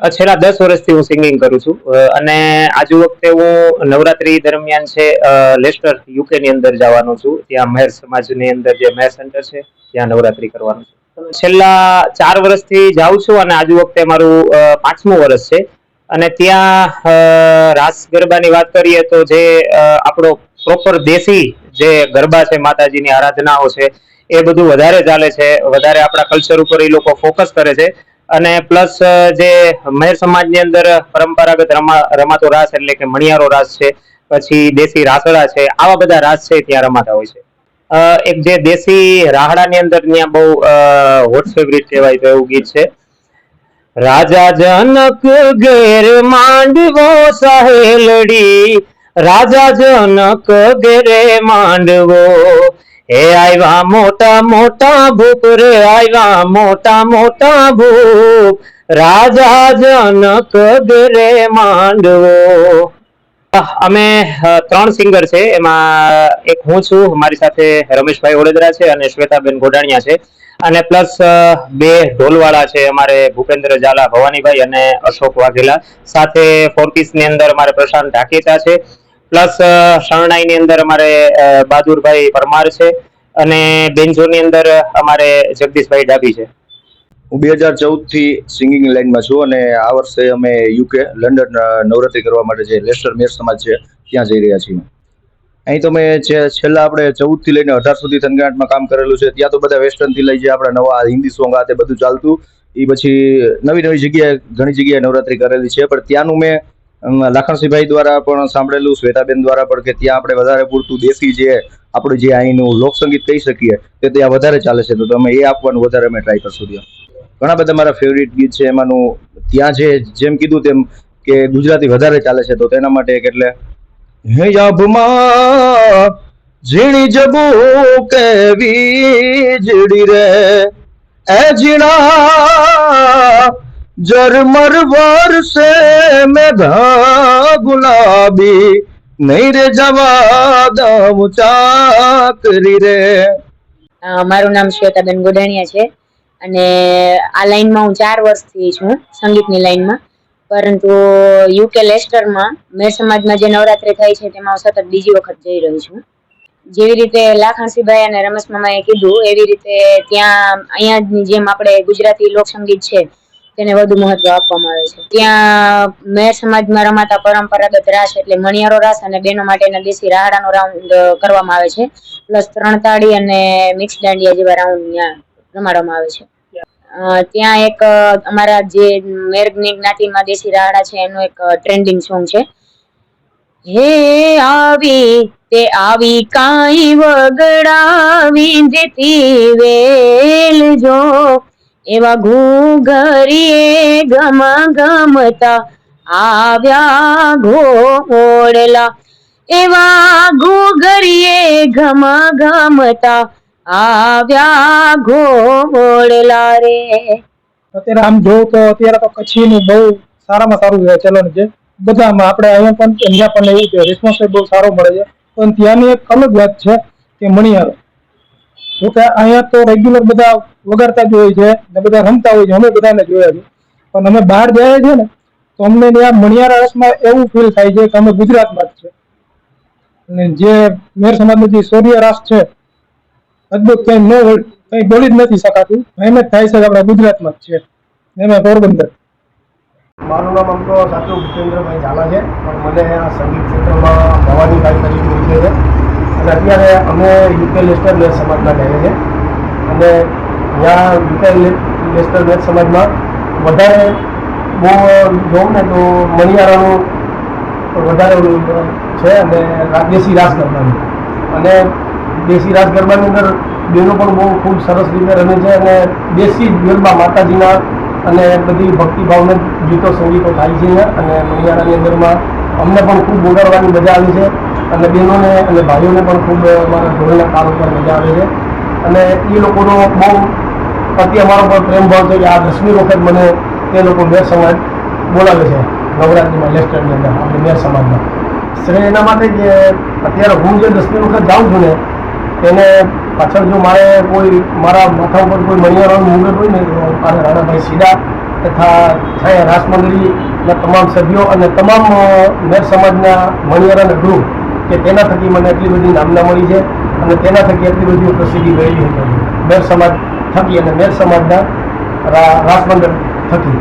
છેલ્લા દસ વર્ષથી હું સિંગિંગ કરું છું. અને આજુ વખતે હું નવરાત્રી દરમિયાન છે લેસ્ટર યુકે ની અંદર જવાનો છું. ત્યાં મહેર સમાજની અંદર જે મહેર સેન્ટર છે, ત્યાં નવરાત્રી કરવાનું છું. છેલ્લા ચાર વર્ષથી જાઉં છું અને આજુ વખતે મારું પાંચમું વર્ષ છે. અને ત્યાં રાસ ગરબાની વાત કરીએ તો જે આપણો પ્રોપર દેશી જે ગરબા છે, માતાજીની આરાધનાઓ છે, એ બધું વધારે ચાલે છે. વધારે આપણા કલ્ચર ઉપર એ લોકો ફોકસ કરે છે. અને પ્લસ જે મહેર સમાજની અંદર પરંપરાગત રમા, રમાતો રાસ એટલે કે મણિયારો રાસ છે, પછી દેશી રાસડા છે, આવા બધા રાસ છે ત્યાં રમાતા હોય છે. એક જે દેશી રાહડાની અંદર ત્યાં બહુ હોટ ફેવરિટ કહેવાય તો એવું ગીત છે. રાજા જનક ઘેર માંડવો સહેલડી, રાજા જનક ઘેરે માંડવો હે આવ્યા મોટા મોટા ભૂપ રે આવ્યા મોટા મોટા ભૂપ. રાજા જનક રે માંડવો. અમે ત્રણ સિંગર છે. એમાં એક હું છું, મારી સાથે રમેશભાઈ ઓડેદરા છે અને શ્વેતાબેન ગોડાણિયા છે. અને પ્લસ બે ઢોલવાળા છે અમારે ભૂપેન્દ્ર ઝાલા ભવાનીભાઈ અને અશોક વાઘેલા. સાથે ફોર્કીસની અંદર અમારે પ્રશાંત ઢાકેચા છે. પ્લસ શરણાઈ ની અંદર અમારે બહાદુરભાઈ પરમાર છે અને બેન્જો ની અંદર અમારે જગદીશભાઈ ડાભી છે. હું બે હજાર ચૌદથી સિંગિંગ લાઈનમાં છું અને આ વર્ષે અમે યુકે, લંડન નવરાત્રી કરવા માટે જે લેસ્ટર મેર સમાજ છે, ત્યાં જઈ રહ્યા છીએ. અહીં તો મેં જે છેલ્લા આપણે ચૌદથી લઈને અઢાર સુધી થનગાંઠમાં કામ કરેલું છે. ત્યાં તો બધા વેસ્ટર્નથી લઈ જે આપણા નવા હિન્દી સોંગ આ તે બધું ચાલતું. એ પછી નવી નવી જગ્યાએ ઘણી જગ્યાએ નવરાત્રી કરેલી છે, પણ ત્યાંનું મેં લાખણસિંહભાઈ દ્વારા પણ સાંભળેલું, શ્વેતાબેન દ્વારા પણ કે ત્યાં આપણે વધારે પૂરતું દેશી જે આપણું જે અહીંનું લોકસંગીત કહી શકીએ, તે ત્યાં વધારે ચાલે છે. તો તમે એ આપવાનું વધારે અમે ટ્રાય કરશું ત્યાં. ઘણા બધા મારા ફેવરિટ ગીત છે એમાંનું ત્યાં જે જેમ કીધું તેમ કે ગુજરાતી વધારે ચાલે છે. તો તેના માટે એટલે, હે યાબમાં ઝીણી જબુ કેવી જીડી રે, એ ઝીણા જરમર વરસે મેઘા ગુલાબી, નહીં રે જવા દઉં ચાકરી રે. મારું નામ શ્વેતાબેન ગોડાણીયા છે અને આ લાઈનમાં હું ચાર વર્ષથી છું, સંગીતની લાઈનમાં. પરંતુ યુકે લેસ્ટરમાં મેર સમાજમાં જે નવરાત્રી થાય છે તેમાં હું સતત બીજી વખત જઈ રહી છું. જેવી રીતે લાખણસિંહભાઈ અને રમેશ મામાએ કીધું, એવી રીતે ત્યાં અહીંયાની જેમ આપણે ગુજરાતી લોકસંગીત છે તેને વધુ મહત્વ આપવામાં આવે છે. ત્યાં મેર સમાજમાં રમાતા પરંપરાગત રાસ એટલે મણિયારો રાસ અને બેનો માટેના દેશી રાહડાનો રાઉન્ડ કરવામાં આવે છે. પ્લસ ત્રણ તાળી અને મિક્સ દાંડિયા જેવા રાઉન્ડ ત્યાં રમાડવામાં આવે છે. ત્યાં એક અમારા જે મેરગની જ્ઞાતિમાં દેશી રાહડા છે, એનું એક ટ્રેન્ડિંગ સોંગ છે. હે આવી તે આવી કાંઈ વગડાવી, જેથી વેલ જો એવા ઘૂઘરીએ ગમ ગમતા આવ્યા ઘોડલા. એવા ઘૂઘરીએ ગમ ગમતા આવ્યા ઘોડલા રે. અત્યારે આમ જોઉં તો અત્યારે તો કચ્છીનું બહુ સારામાં સારું ચલણ છે. બધામાં આપણે અહીંયા પણ અહીંયા પણ એવું છે. રિસ્પોન્સ બહુ સારો મળે છે. પણ ત્યાંની એક અલગ વાત છે કે મણિયારો. જો કે અહીંયા તો રેગ્યુલર બધા વગાડતા જ હોય છે ને બધા રમતા હોય છે, અમે બધાને જોયા છે. પણ અમે બહાર જઈએ છીએ ને, તો અમને ત્યાં મણિયારા રસમાં એવું ફીલ થાય છે કે અમે ગુજરાતમાં જ છે. અને જે મેર સમાજનો જે સૌર્ય રાસ છે, અદભુત કઈ ન હોય, કઈ બોલી જ નથી શકાતું. એમ જ થાય છે આપણા ગુજરાતમાં જ છે. એમાં પોરબંદર. મારું નામ આમ તો સાચું ભૂપેન્દ્રભાઈ ઝાલા છે, પણ મને આ સંગીત ક્ષેત્રમાં ભવાનીભાઈ તરીકે છે. અત્યારે અમે યુકે લેસ્ટર મેચ સમાજમાં કહીએ છીએ. અને ત્યાં યુકે લેસ્ટર મેચ સમાજમાં વધારે બહુ જોઉં ને તો મણિયારાનું વધારે છે અને દેશી રાસ ગરબાનું અને દેશી રાસ ગરબાની અંદર બેનો પણ બહુ ખૂબ સરસ રીતે રમે છે અને દેશી ગરબા માતાજીના અને બધી ભક્તિભાવના ગીતો સંગીતો થાય છે અને મણિયારાની અંદરમાં અમને પણ ખૂબ બોલાવવાની મજા આવી છે. અને બહેનોને અને ભાઈઓને પણ ખૂબ અમારા ઢોલના કાર ઉપર મજા આવે છે. અને એ લોકોનો બહુ અતિ અમારો પણ પ્રેમ ભાવ છે કે આ દસમી વખત મને તે લોકો મેર સમાજ બોલાવે છે નવરાત્રિમાં લેસ્ટરની અંદર, આપણે મેર સમાજમાં. શ્રેય એના માટે કે અત્યારે હું જે દસમી વખત જાઉં છું ને એને પાછળ જો મારે કોઈ મારા માથા ઉપર કોઈ મણિયારાનું મુંગટ હોય ને મારે રાણાભાઈ સીડા તથા છાયા રાસ મંડળીના તમામ સભ્યો અને તમામ મેર સમાજના મણિયારાના ગૃહ કે તેના થકી મને એટલી બધી નામના મળી છે અને તેના થકી એટલી બધી પ્રસિદ્ધિ મેળવી છે. મેર સમાજ થકી અને મેર સમાજના રાસમંડળ મંડળ થકી.